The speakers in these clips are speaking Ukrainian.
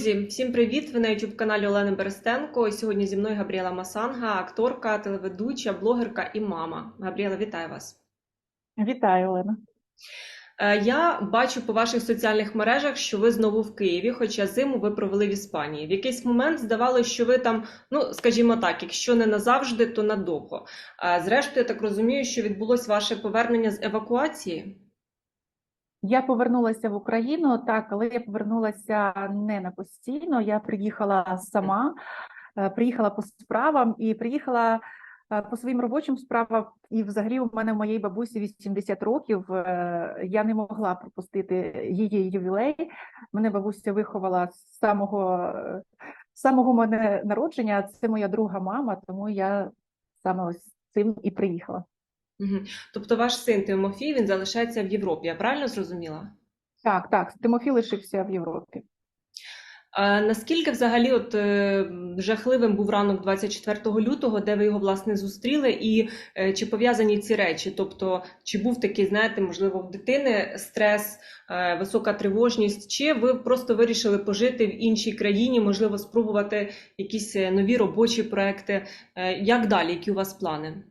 Друзі, всім привіт! Ви на youtube каналі Олени Берестенко. Сьогодні зі мною Габріела Масанга, акторка, телеведуча, блогерка і мама. Габріела, вітаю вас! Вітаю, Олена. Е, Я бачу по ваших соціальних мережах, що ви знову в Києві, хоча зиму ви провели в Іспанії. В якийсь момент здавалося, що ви там, ну скажімо так, якщо не назавжди, то надовго. Зрештою, я так розумію, що відбулось ваше повернення з евакуації. Я повернулася в Україну, так, але я повернулася не на постійно. Я приїхала сама, е, приїхала по справам і приїхала е, по своїм робочим справам. І взагалі у мене в моєї бабусі 80 років. е, Я не могла пропустити її ювілей. Мене бабуся виховала з самого, з самого мене народження. Це моя друга мама, тому я саме ось цим і приїхала. Тобто ваш син Тимофій він залишається в Європі, я правильно зрозуміла? Так, так, Тимофій лишився в Європі. А наскільки взагалі от е, жахливим був ранок 24 лютого, де ви його власне зустріли, і е, чи пов'язані ці речі? Тобто, чи був такий, знаєте, можливо, в дитини стрес, е, висока тривожність, чи ви просто вирішили пожити в іншій країні, можливо, спробувати якісь нові робочі проекти? Е, Як далі? Які у вас плани?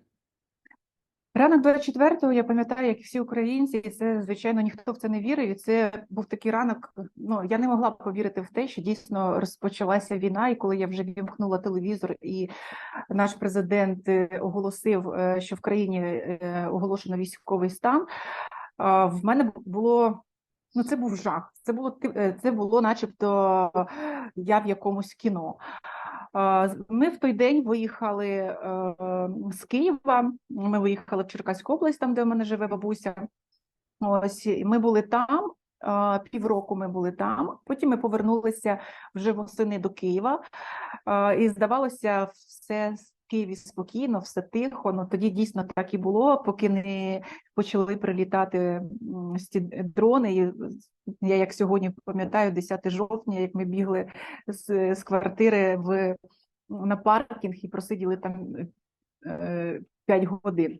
Ранок 24-го, я пам'ятаю, як всі українці, і це, звичайно, ніхто в це не вірив. І це був такий ранок. Ну, я не могла повірити в те, що дійсно розпочалася війна. І коли я вже вімкнула телевізор, і наш президент е, оголосив, е, що в країні е, оголошено військовий стан, в мене було. Ну, це був жах. Це було це було, начебто, я в якомусь кіно. Ми в той день виїхали е, з Києва. Ми виїхали в Черкаську область, там, де в мене живе бабуся. Ось ми були там. Півроку ми були там. Потім ми повернулися вже восени до Києва. І здавалося, все Києві спокійно, все тихо. Ну тоді дійсно так і було, поки не почали прилітати ці дрони. Я як сьогодні пам'ятаю, 10 жовтня, як ми бігли з, з квартири в на паркінг і просиділи там е, 5 годин.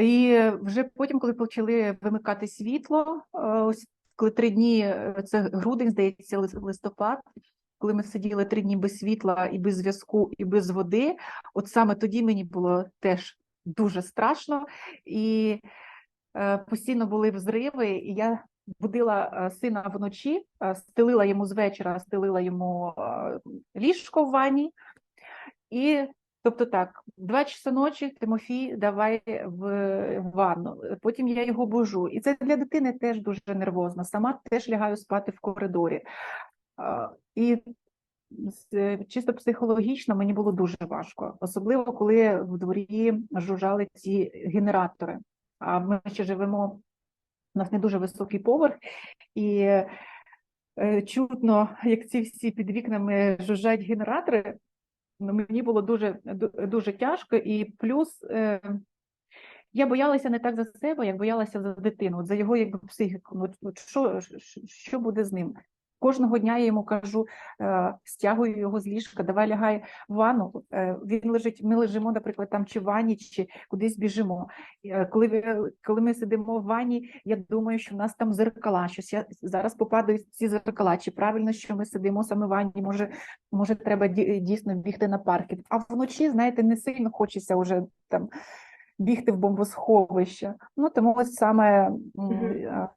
І вже потім, коли почали вимикати світло, е, ось коли три дні, е, це грудень, здається, листопад, коли ми сиділи три дні без світла і без зв'язку, і без води, от саме тоді мені було теж дуже страшно, і е, постійно були взриви, і я будила е, сина вночі, е, стелила йому з вечора, стелила йому е, ліжко в ванні, і тобто так, два часа ночі Тимофій, давай в ванну. Потім я його бужу. І це для дитини теж дуже нервозно. Сама теж лягаю спати в коридорі. І чисто психологічно мені було дуже важко, особливо коли в дворі жужжали ці генератори. А ми ще живемо, у нас не дуже високий поверх, і е, чутно, як ці всі під вікнами жужжать генератори. Ну, мені було дуже дуже тяжко, і плюс е, я боялася не так за себе, як боялася за дитину, за його якби психіку. От що, що буде з ним? Кожного дня я йому кажу, е, стягую його з ліжка, давай лягай в ванну. Е, він лежить, ми лежимо, наприклад, там чи в ванні, чи кудись біжимо. Е, коли, ви- коли ми сидимо в ванні, я думаю, що в нас там зеркала, щось я зараз попадаю в ці зеркала, чи правильно, що ми сидимо саме в ванні, може, може, треба дійсно бігти на паркінг. А вночі, знаєте, не сильно хочеться вже там бігти в бомбосховище. Ну, тому ось саме м, Мгм.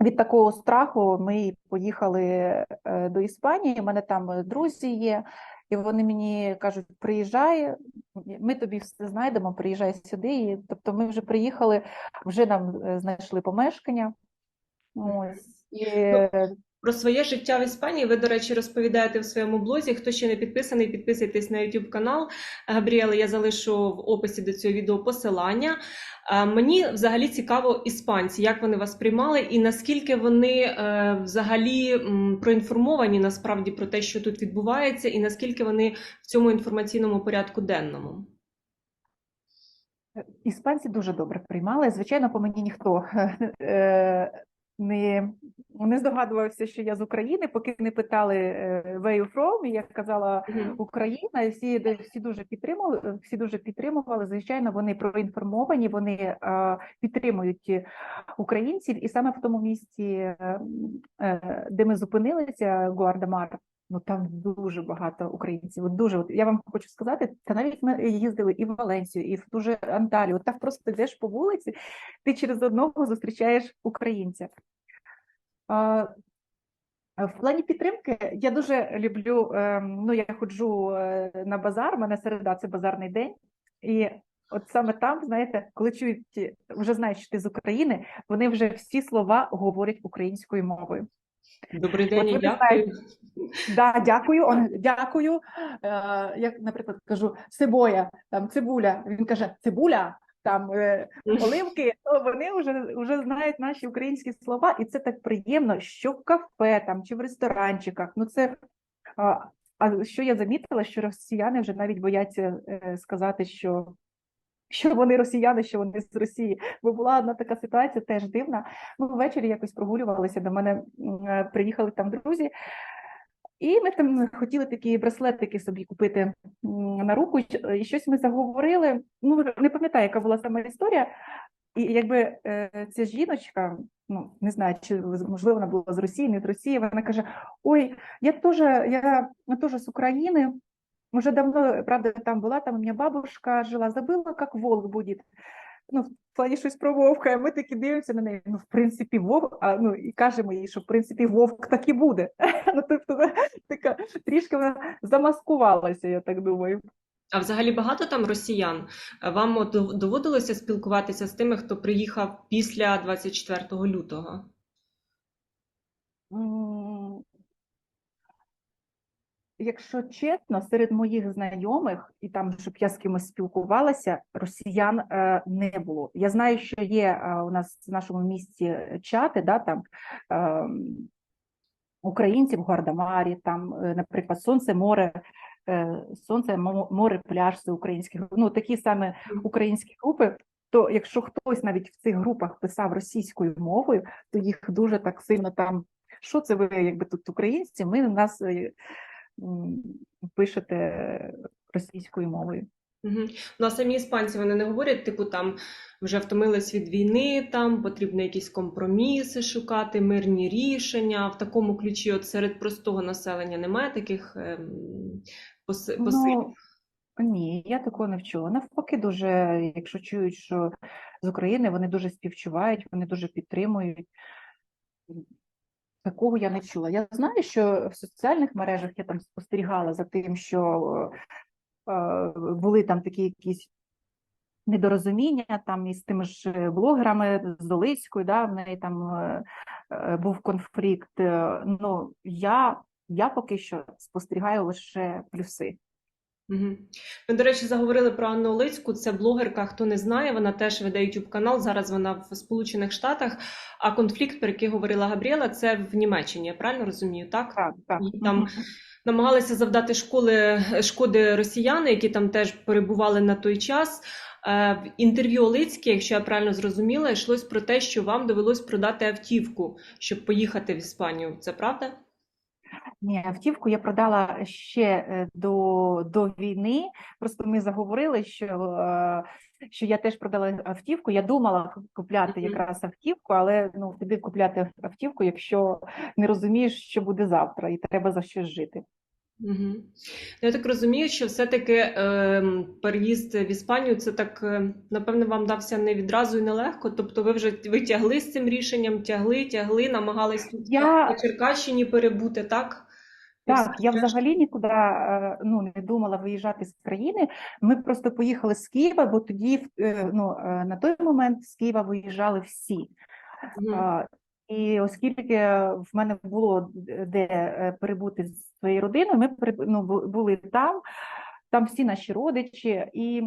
Від такого страху ми поїхали е, до Іспанії. У мене там е, друзі є, і вони мені кажуть: приїжджай, ми тобі все знайдемо, приїжджай сюди. І, тобто ми вже приїхали, вже нам е, знайшли помешкання. Ось. І, е, Про своє життя в Іспанії ви, до речі, розповідаєте в своєму блозі. Хто ще не підписаний, підписуйтесь на YouTube канал Габріели. Я залишу в описі до цього відео посилання. Е, Мені взагалі цікаво іспанці, як вони вас приймали, і наскільки вони е, взагалі проінформовані насправді про те, що тут відбувається, і наскільки вони в цьому інформаційному порядку денному. Іспанці дуже добре приймали. Звичайно, по мені ніхто е, не, не здогадувався, що я з України, поки не питали е, where you from, і я казала Україна, і всі, всі дуже підтримували, всі дуже підтримували. Звичайно, вони проінформовані, вони е, підтримують українців, і саме в тому місці, е, де ми зупинилися, Гуардамар, ну там дуже багато українців. От Дуже от я вам хочу сказати, та навіть ми їздили і в Валенсію, і в ту же Анталію. От так просто йдеш по вулиці, ти через одного зустрічаєш українця. А, В плані підтримки я дуже люблю. ем, Ну, я ходжу е, на базар. у мене середа це базарний день, і от саме там, знаєте, коли чують, вже знають, що ти з України, вони вже всі слова говорять українською мовою. Добрий день, От дякую. Да, дякую, он, дякую. Е, як, наприклад, кажу, цибоя, там цибуля. Він каже, цибуля, там е, оливки, то вони вже, вже знають наші українські слова, і це так приємно, що в кафе там чи в ресторанчиках. Ну це а, а що я замітила, що росіяни вже навіть бояться е, сказати, що. Що вони росіяни, що вони з Росії, бо була одна така ситуація теж дивна. Ми ввечері якось прогулювалися. До мене е, приїхали там друзі, і ми там хотіли такі браслетики собі купити на руку, і щось ми заговорили. Ну, не пам'ятаю, яка була сама історія. І якби е, ця жіночка, ну не знаю, чи можливо вона була з Росії, не з Росії. Вона каже: Ой, я теж, я теж з України. Уже давно, правда, там була, там у мене бабушка жила, забыла, як волк буде. Ну, в плані щось про вовка, ми такі дивимося на неї. Ну, в принципі, вовк, а ну і кажемо їй, що в принципі вовк так і буде. Ну, тобто така трішки вона замаскувалася, я так думаю. А взагалі багато там росіян. Вам доводилося спілкуватися з тими, хто приїхав після 24 лютого? Якщо чесно, серед моїх знайомих, і там, щоб я з кимось спілкувалася, росіян е, не було. Я знаю, що є е, у нас в нашому місті чати, да, там е, українців в Гвардамарі, там, е, наприклад, Сонце, море, е, Сонце, море, пляж, це українські, ну такі саме українські групи. То якщо хтось навіть в цих групах писав російською мовою, то їх дуже так сильно там. Що це ви, якби тут українці? Ми в нас е, пишете російською мовою. Угу. Ну а самі іспанці вони не говорять, типу там вже втомились від війни, там потрібно якісь компроміси шукати, мирні рішення. В такому ключі, от серед простого населення, немає таких ем, поси- посилів. Ну, ні, я такого не вчула. Навпаки, дуже, якщо чують, що з України вони дуже співчувають, вони дуже підтримують. Такого я не чула. Я знаю, що в соціальних мережах я там спостерігала за тим, що е, були там такі якісь недорозуміння там із тими ж блогерами з Долицькою, да, в неї там е, е, був конфлікт. Е, Ну, я, я поки що спостерігаю лише плюси. Угу. Ми, до речі, заговорили про Анну Олицьку. Це блогерка, хто не знає, вона теж веде YouTube канал. Зараз вона в Сполучених Штатах. А конфлікт, про який говорила Габріела, це в Німеччині. Я правильно розумію, так? Так, так. І там намагалися завдати школи шкоди росіяни, які там теж перебували на той час. Е, В інтерв'ю Олицьке, якщо я правильно зрозуміла, йшлось про те, що вам довелось продати автівку, щоб поїхати в Іспанію. Це правда? Ні, автівку я продала ще е, до, до війни. Просто ми заговорили, що, е, що я теж продала автівку. Я думала купляти якраз автівку, але ну тобі купляти автівку, якщо не розумієш, що буде завтра, і треба за щось жити. Угу. Я так розумію, що все-таки е, переїзд в Іспанію це так, е, напевно, вам дався не відразу і нелегко. Тобто ви вже ви тягли з цим рішенням, тягли, тягли, намагались тут Я- на Черкащині перебути, так? Так, я взагалі нікуди е, ну, не думала виїжджати з країни. Ми просто поїхали з Києва, бо тоді е, ну, е, на той момент з Києва виїжджали всі. Мгм. І оскільки в мене було де е, перебути з своєю родиною, ми ну, були там, там всі наші родичі, і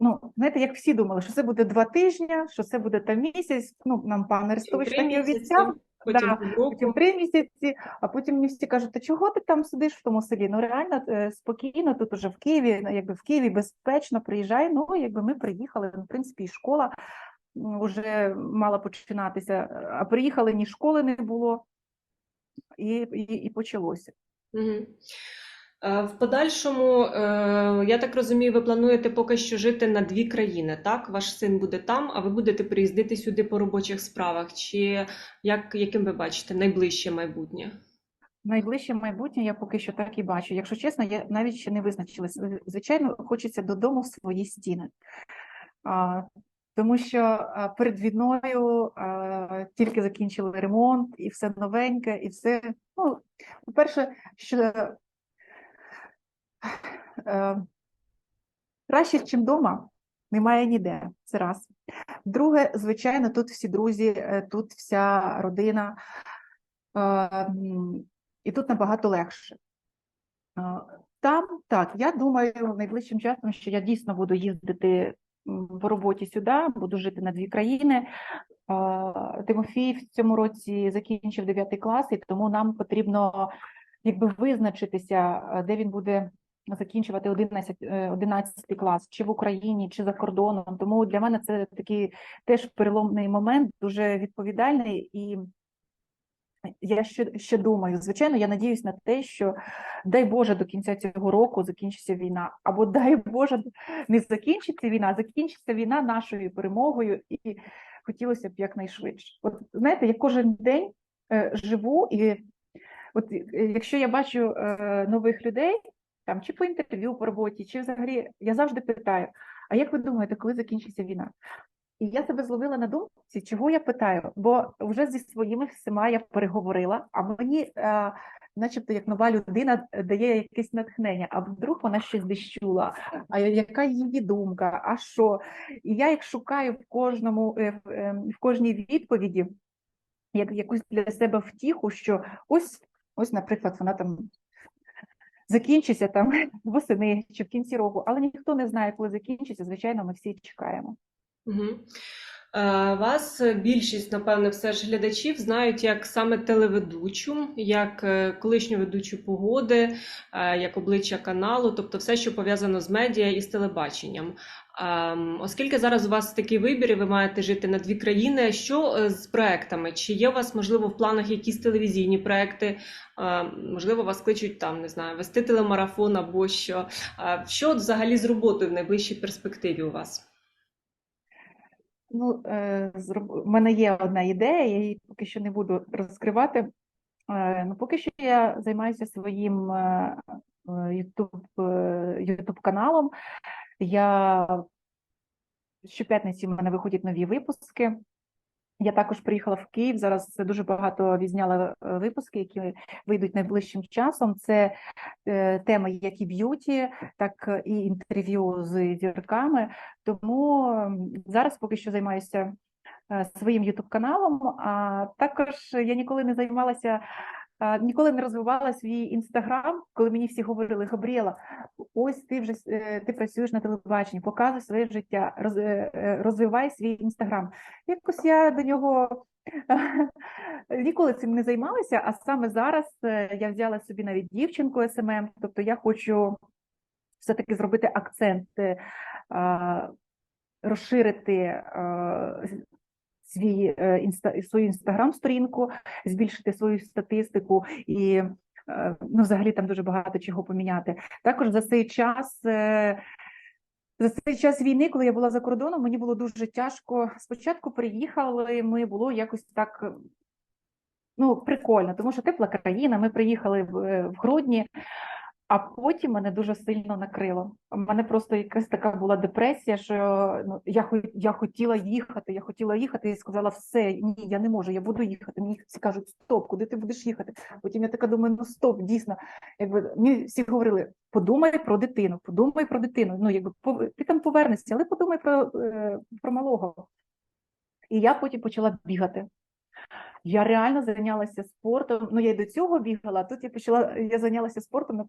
ну, знаєте, як всі думали, що це буде два тижні, що це буде там місяць. Ну, нам пан Арестович так і обіцяв. потім да. Потім три місяці, а потім мені всі кажуть, та чого ти там сидиш в тому селі? Ну реально е, спокійно, тут уже в Києві, ну, якби в Києві безпечно, приїжджай. Ну, якби ми приїхали, ну, в принципі, і школа вже мала починатися, а приїхали, ні школи не було, і, і, і почалося. Е, В подальшому, е, я так розумію, ви плануєте поки що жити на дві країни, так? Ваш син буде там, а ви будете приїздити сюди по робочих справах. Чи як, яким ви бачите найближче майбутнє? Найближче майбутнє я поки що так і бачу. Якщо чесно, я навіть ще не визначилась. Звичайно, хочеться додому в свої стіни. Тому що перед війною а, тільки закінчили ремонт, і все новеньке, і все. Ну, по-перше, що е, краще, ніж вдома, немає ніде. Це раз. Друге, звичайно, тут всі друзі, е, тут вся родина. Е, і тут набагато легше. Там, так, я думаю, найближчим часом, що я дійсно буду їздити по роботі сюди, буду жити на дві країни. Тимофій в цьому році закінчив 9 клас, і тому нам потрібно якби визначитися, де він буде закінчувати 11, е, 11 клас, чи в Україні, чи за кордоном. Тому для мене це такий теж переломний момент, дуже відповідальний і. Я ще, ще думаю, звичайно, я надіюсь на те, що дай Боже до кінця цього року закінчиться війна, або дай Боже не закінчиться війна, а закінчиться війна нашою перемогою, і хотілося б якнайшвидше. От знаєте, я кожен день е, живу, і от е, якщо я бачу е, нових людей, там чи по інтерв'ю по роботі, чи взагалі, я завжди питаю: а як ви думаєте, коли закінчиться війна? І я себе зловила на думці, чого я питаю, бо вже зі своїми всіма я переговорила, а мені, е, начебто, як нова людина, е, дає якесь натхнення, а вдруг вона щось десь чула, а яка її думка, а що? І я як шукаю в кожному, е, е, в кожній відповіді як якусь для себе втіху, що ось, ось, наприклад, вона там закінчиться там восени чи в кінці року, але ніхто не знає, коли закінчиться. Звичайно, ми всі чекаємо. Угу. Вас більшість, напевне, все ж глядачів знають як саме телеведучу, як е, колишню ведучу погоди, е, як обличчя каналу, тобто все, що пов'язано з медіа і з телебаченням. Ем, Оскільки зараз у вас такий вибір, і ви маєте жити на дві країни, що з проектами? Чи є у вас, можливо, в планах якісь телевізійні проекти? Можливо, вас кличуть там, не знаю, вести телемарафон або що? Що взагалі з роботою в найближчій перспективі у вас? Ну, е, зроб- в мене є одна ідея, я її поки що не буду розкривати. Е, Ну, поки що я займаюся своїм е, е, YouTube, е, каналом. Я щоп'ятниці в мене виходять нові випуски. Я також приїхала в Київ. Зараз дуже багато відзняла е, випуски, які вийдуть найближчим часом. Це е, теми як і б'юті, так і інтерв'ю з зірками. Тому зараз поки що займаюся е, своїм ютуб каналом. А також я ніколи не займалася, е, ніколи не розвивала свій інстаграм, коли мені всі говорили, Габріела, ось ти вже е, ти працюєш на телебаченні, показуй своє життя, е, е, розвивай свій інстаграм. Якось я до нього ніколи цим не займалася, а саме зараз я взяла собі навіть дівчинку СММ, тобто я хочу все-таки зробити акцент, розширити свій е, інста, свою інстаграм-сторінку, збільшити свою статистику і е, ну, взагалі там дуже багато чого поміняти. Також за цей час. е, За цей час війни, коли я була за кордоном, мені було дуже тяжко. Спочатку приїхали, ми було якось так ну, прикольно, тому що тепла країна. Ми приїхали в, в грудні, а потім мене дуже сильно накрило. У мене просто якась така була депресія, що ну, я, я хотіла їхати, я хотіла їхати і сказала, все, ні, я не можу, я буду їхати. Мені всі кажуть, стоп, куди ти будеш їхати? Потім я така думаю, ну стоп, дійсно. Якби мені всі говорили, подумай про дитину, подумай про дитину. Ну, якби ти там повернешся, але подумай про, е, про малого. І я потім почала бігати. Я реально зайнялася спортом. Ну, я й до цього бігала, а тут я почала, я зайнялася спортом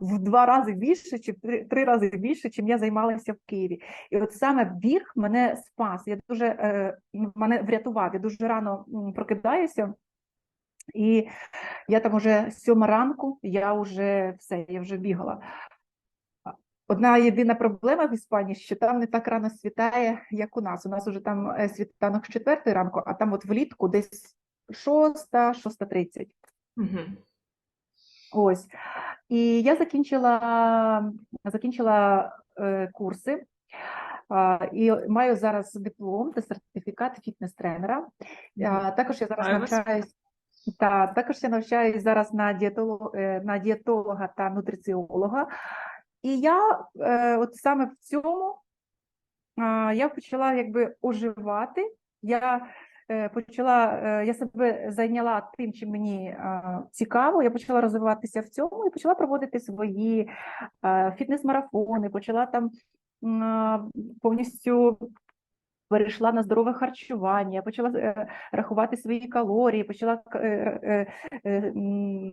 в два рази більше, чи в три, три рази більше, чим я займалася в Києві. І от саме біг мене спас. Я дуже е, мене врятував. Я дуже рано прокидаюся. І я там уже сьома ранку, я вже все, я вже бігала. Одна єдина проблема в Іспанії, що там не так рано світає, як у нас. У нас уже там е, світанок з четвертої ранку, а там от влітку десь шоста, шоста тридцять. Угу. Ось. І я закінчила, закінчила е, курси а, і маю зараз диплом та сертифікат фітнес-тренера. А, також я зараз навчаюсь. Та, також я навчаюсь зараз на дієтолог, е, на дієтолога та нутриціолога. І я е, от саме в цьому а, я почала якби оживати. Я е, почала, е, я себе зайняла тим, чим мені е, цікаво. Я почала розвиватися в цьому і почала проводити свої е, фітнес-марафони, почала там повністю перейшла на здорове харчування, почала е, рахувати свої калорії, почала е, е,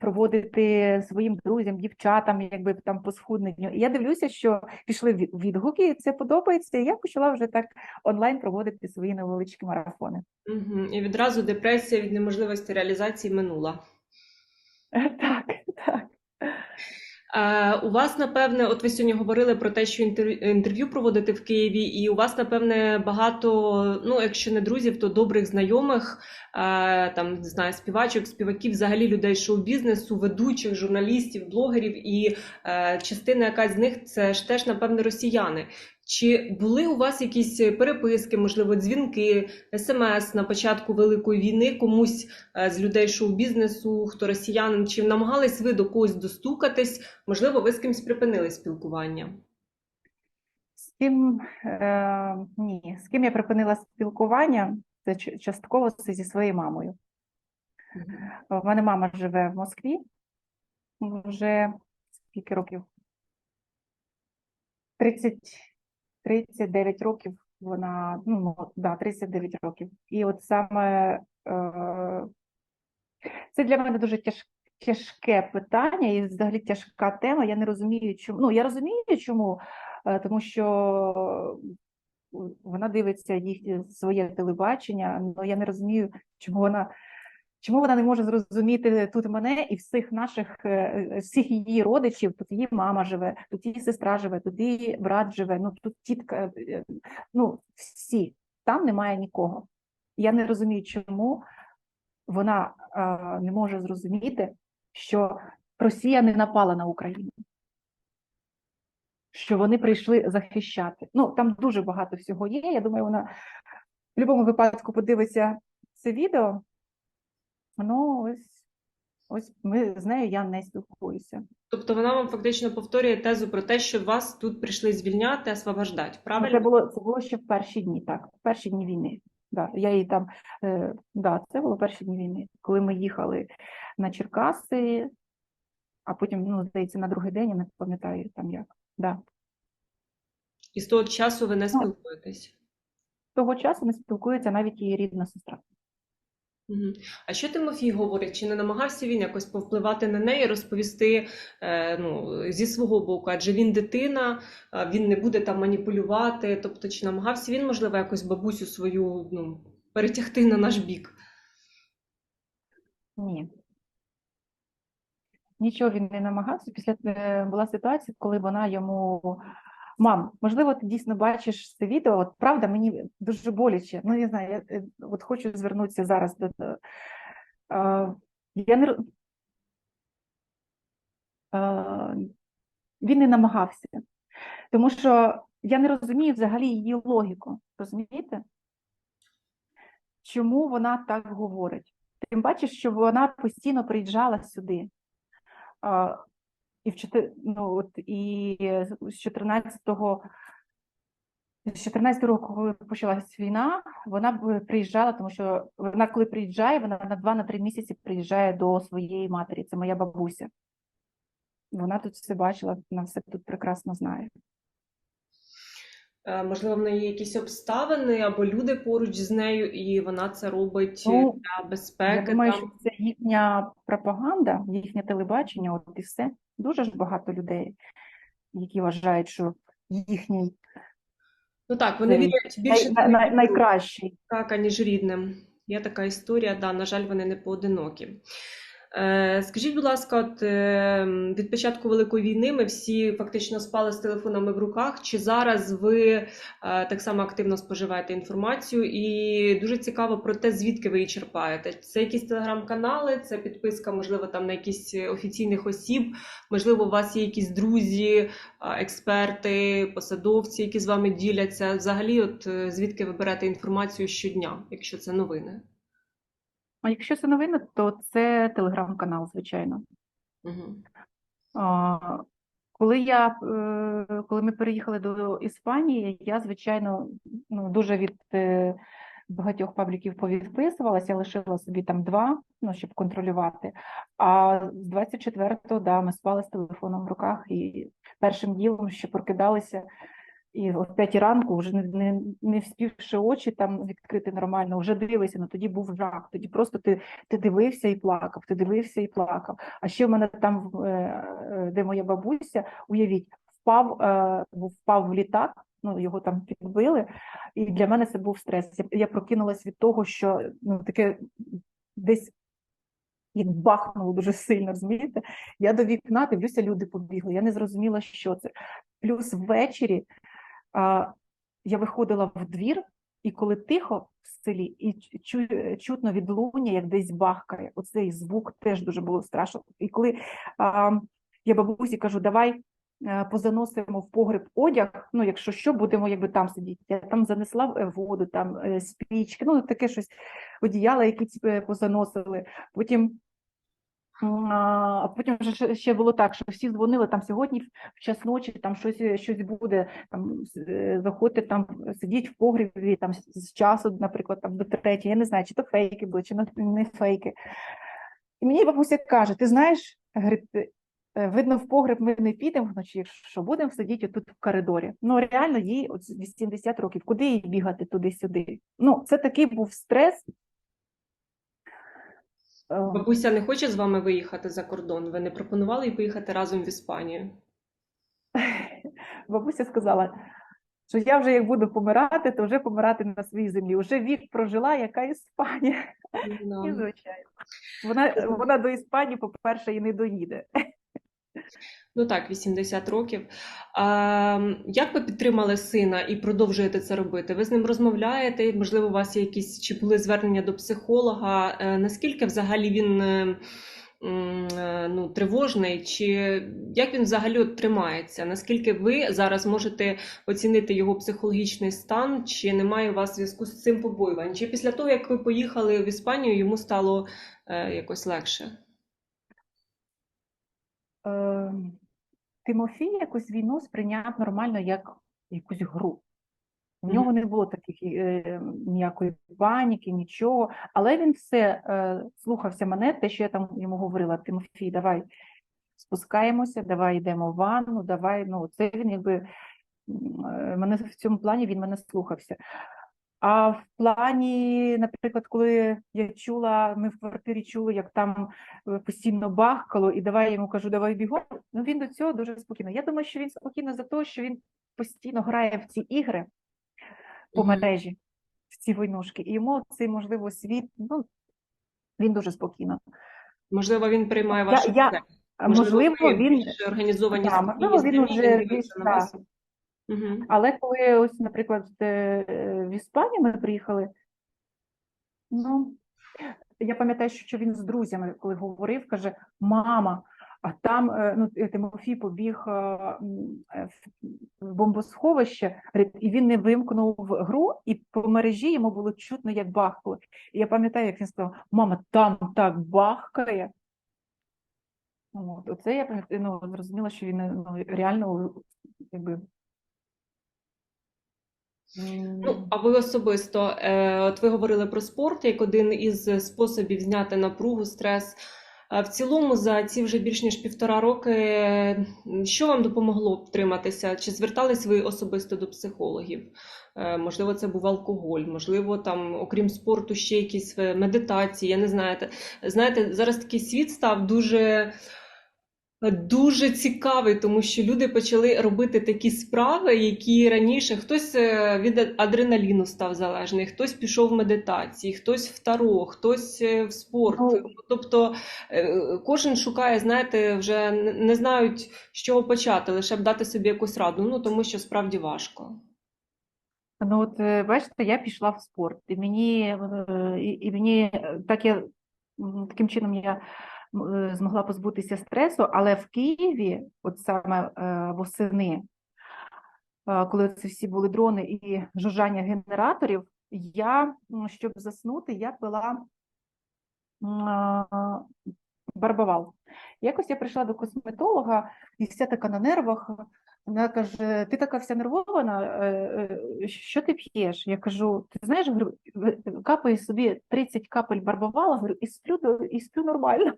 проводити своїм друзям, дівчатам, якби там по схудненню. І я дивлюся, що пішли відгуки, це подобається. І я почала вже так онлайн проводити свої невеличкі марафони. Угу. І відразу депресія від неможливості реалізації минула. Так, так. У вас, напевне, от ви сьогодні говорили про те, що інтер- інтерв'ю проводити в Києві, і у вас, напевне, багато, ну, якщо не друзів, то добрих знайомих, там, не знаю, співачок, співаків, взагалі людей шоу-бізнесу, ведучих, журналістів, блогерів, і е, частина якась з них це ж теж, напевне, росіяни. Чи були у вас якісь переписки, можливо, дзвінки, смс на початку Великої війни комусь е, з людей шоу-бізнесу, хто росіянин, чи намагались ви до когось достукатись? Можливо, ви з кимось припинили спілкування? З ким е, ні, з ким я припинила спілкування, це частково це зі своєю мамою. В мене мама живе в Москві вже скільки років? 30, 39 років вона, ну, ну, да, 39 років. І от саме е, це для мене дуже тяж, тяжке питання і взагалі тяжка тема. Я не розумію, чому. Ну, я розумію, чому, е, тому що вона дивиться їх своє телебачення, але я не розумію, чому вона. Чому вона не може зрозуміти тут мене і всіх наших, е, е, всіх її родичів? Тут її мама живе, тут її сестра живе, тут її брат живе, ну тут тітка, е, ну всі. Там немає нікого. Я не розумію, чому вона е, не може зрозуміти, що Росія не напала на Україну, що вони прийшли захищати. Ну там дуже багато всього є. Я думаю, вона в будь-якому випадку подивиться це відео. Ну, ось, ось ми з нею я не спілкуюся. Тобто вона вам фактично повторює тезу про те, що вас тут прийшли звільняти, освобождати. Ну, Правильно? Це було це було ще в перші дні, так, в перші дні війни. Да, я її там, е, да, це було перші дні війни, коли ми їхали на Черкаси, а потім, ну, здається, на другий день, я не пам'ятаю там як. Да. І з того часу ви не спілкуєтесь. З Того часу не спілкується навіть її рідна сестра. А що Тимофій говорить? Чи не намагався він якось повпливати на неї, розповісти е, ну, зі свого боку? Адже він дитина, він не буде там маніпулювати. Тобто, чи намагався він, можливо, якось бабусю свою ну, перетягти на наш бік? Ні. Нічого він не намагався. Після е, була ситуація, коли вона йому. Мам, можливо, ти дійсно бачиш це відео. От правда, мені дуже боляче. Ну, я знаю, я е, от хочу звернутися зараз до. Е, я не Е, він не намагався, тому що я не розумію взагалі її логіку. Розумієте? Чому вона так говорить? Тим паче, що вона постійно приїжджала сюди. І в чотир- ну, от, і з 14-го з 14 року, коли почалась війна, вона приїжджала, тому що вона, коли приїжджає, вона на 2-3 місяці приїжджає до своєї матері. Це моя бабуся. Вона тут все бачила, вона все тут прекрасно знає. Е, Можливо, в неї якісь обставини або люди поруч з нею, і вона це робить Ну, для Я думаю, там. що це їхня пропаганда, їхнє телебачення, от і все. Дуже ж багато людей, які вважають, що їхній Ну так, вони вірять більше най, най, найкращий. Так, аніж рідним. Є така історія, да, на жаль, вони не поодинокі. Е, Скажіть, будь ласка, от е, від початку Великої війни ми всі фактично спали з телефонами в руках. Чи зараз ви е, так само активно споживаєте інформацію? І дуже цікаво про те, звідки ви її черпаєте. Це якісь телеграм-канали, це підписка, можливо, там на якісь офіційних осіб, можливо, у вас є якісь друзі, експерти, посадовці, які з вами діляться. Взагалі, от звідки ви берете інформацію щодня, якщо це новини? А якщо це новини, то це телеграм-канал, звичайно. Угу. А, Коли я, е, коли ми переїхали до Іспанії, я, звичайно, ну, дуже від е, багатьох пабліків повідписувалася, я лишила собі там два, ну, щоб контролювати. А з 24-го, да, ми спали з телефоном в руках і першим ділом, що прокидалися, і о 5 ранку, вже не, не, не вспівши очі там відкрити нормально, вже дивилися, ну тоді був жах. Тоді просто ти, ти дивився і плакав, ти дивився і плакав. А ще в мене там, е, е, де моя бабуся, уявіть, впав, е, впав в літак, ну його там підбили, і для мене це був стрес. Я, я прокинулась від того, що ну таке десь. Як бахнуло дуже сильно, розумієте? Я до вікна дивлюся, люди побігли. Я не зрозуміла, що це. Плюс ввечері я виходила в двір, і коли тихо в селі, і чу, чутно відлуння, як десь бахкає, оцей звук теж дуже було страшно. І коли а, я бабусі кажу, давай е, позаносимо в погреб одяг, ну якщо що, будемо якби там сидіти. Я там занесла е, воду, там е, спічки, ну таке щось одіяла, які позаносили. Потім потім вже ще- було так, що всі дзвонили там сьогодні в час ночі, там щось, щось буде, там е, заходьте там, сидіть в погребі там з- часу, наприклад, там до третьої. Я не знаю, чи то фейки були, чи не- фейки. І мені бабуся каже: ти знаєш, е, видно, в погреб ми не підемо вночі, якщо що, будемо сидіти тут в коридорі. Ну реально, їй от 80 років, куди їй бігати туди-сюди? Ну, це такий був стрес. Е, Бабуся не хоче з вами виїхати за кордон. Ви не пропонували їй поїхати разом в Іспанію? бабуся сказала, що я вже як буду помирати, то вже помирати на своїй землі. Уже вік прожила, яка Іспанія. І, звичайно. Вона, вона до Іспанії, по-перше, і не доїде. Ну так, 80 років. А, як ви підтримали сина і продовжуєте це робити? Ви з ним розмовляєте? Можливо, у вас є якісь чи були звернення до психолога? Е, Наскільки взагалі він е, е, ну, тривожний? Чи як він взагалі тримається? Наскільки ви зараз можете оцінити його психологічний стан? Чи немає у вас зв'язку з цим побоювань? Чи після того, як ви поїхали в Іспанію, йому стало якось легше? Е, Тимофій якусь війну сприйняв нормально як якусь гру. У нього не було таких е, ніякої паніки, нічого. Але він все е, слухався мене, те, що я там йому говорила: Тимофій, давай спускаємося, давай йдемо в ванну, давай. Ну, це він якби е, мене в цьому плані він мене слухався. А в плані, наприклад, коли я чула, ми в квартирі чули, як там е, постійно бахкало, і давай я йому кажу, давай бігом. Ну він до цього дуже спокійно. Я думаю, що він спокійно за те, що він постійно грає в ці ігри по мережі, в ці войнушки. І йому цей, можливо, світ, ну він дуже спокійно. Можливо, він приймає Я, вашу я, а можливо, ви він, більш організовані да, можливо, він здиві, уже дивиться більш, на вас. Але коли ось, наприклад, е, в Іспанію ми приїхали, ну, я пам'ятаю, що він з друзями, коли говорив, каже: Мама, а там е, ну, е, Тимофій побіг в- бомбосховище, і він не вимкнув гру, і по мережі йому було чутно, як бахкало. І я пам'ятаю, як він сказав: Мама, там так бахкає. От, оце я пам'ятаю, ну, зрозуміла, що він ну, реально якби. Ну, а ви особисто, е, от ви говорили про спорт як один із способів зняти напругу, стрес. А в цілому, за ці вже більш ніж півтора роки, е, що вам допомогло втриматися? Чи звертались ви особисто до психологів? Е, Можливо, це був алкоголь, можливо, там, окрім спорту, ще якісь е, медитації, я не знаю. Знаєте, зараз такий світ став дуже Дуже цікавий, тому що люди почали робити такі справи, які раніше хтось е, від адреналіну став залежний, хтось пішов в медитації, хтось в таро, хтось е, в спорт. Ну, Тобто е, кожен шукає, знаєте, вже не знають, з чого почати, лише б дати собі якусь раду, ну тому що справді важко. Ну, от бачите, я пішла в спорт, і мені, і, і мені так я таким чином я змогла позбутися стресу, але в Києві, от саме е, восени, е, коли це всі були дрони і жужжання генераторів, я, щоб заснути, я пила барбавал. Якось я прийшла до косметолога і вся така на нервах. Вона каже: ти така вся нервована, е, е, що ти п'єш? Я кажу: ти знаєш, говорю, капаю собі 30 капель барбавала, говорю, і сплю, і сплю нормально.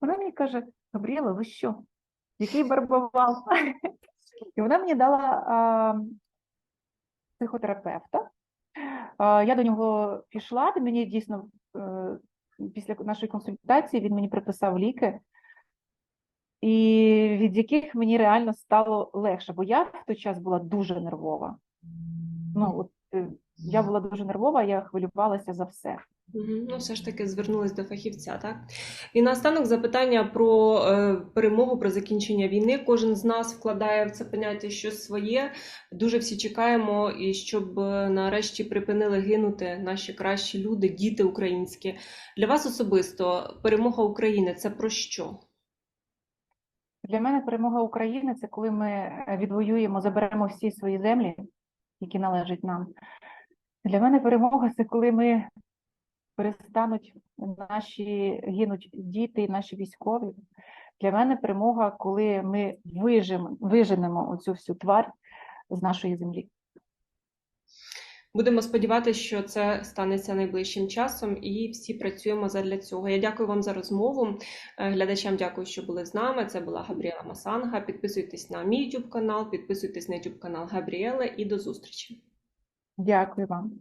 Вона мені каже: Габріела, ви що? Який барбавал? І вона мені дала а, психотерапевта. А, Я до нього пішла, і мені дійсно е, після нашої консультації він мені приписав ліки, і від яких мені реально стало легше, бо я в той час була дуже нервова. Ну, от, е, я була дуже нервова, я хвилювалася за все. Ну, все ж таки звернулись до фахівця, так? І наостанок запитання про е, перемогу, про закінчення війни. Кожен з нас вкладає в це поняття щось своє. Дуже всі чекаємо, і щоб е, нарешті припинили гинути наші кращі люди, діти українські. Для вас особисто перемога України це про що? Для мене перемога України це коли ми е, відвоюємо, заберемо всі свої землі, які належать нам. Для мене перемога це коли ми перестануть наші гинуть діти, наші військові. Для мене перемога, коли ми вижимо, виженемо оцю всю тварь з нашої землі. Будемо сподіватися, що це станеться найближчим часом, і всі працюємо задля цього. Я дякую вам за розмову. Е, Глядачам дякую, що були з нами. Це була Габріела Масанга. Підписуйтесь на мій YouTube канал, підписуйтесь на YouTube канал Габріели і до зустрічі. Дякую вам.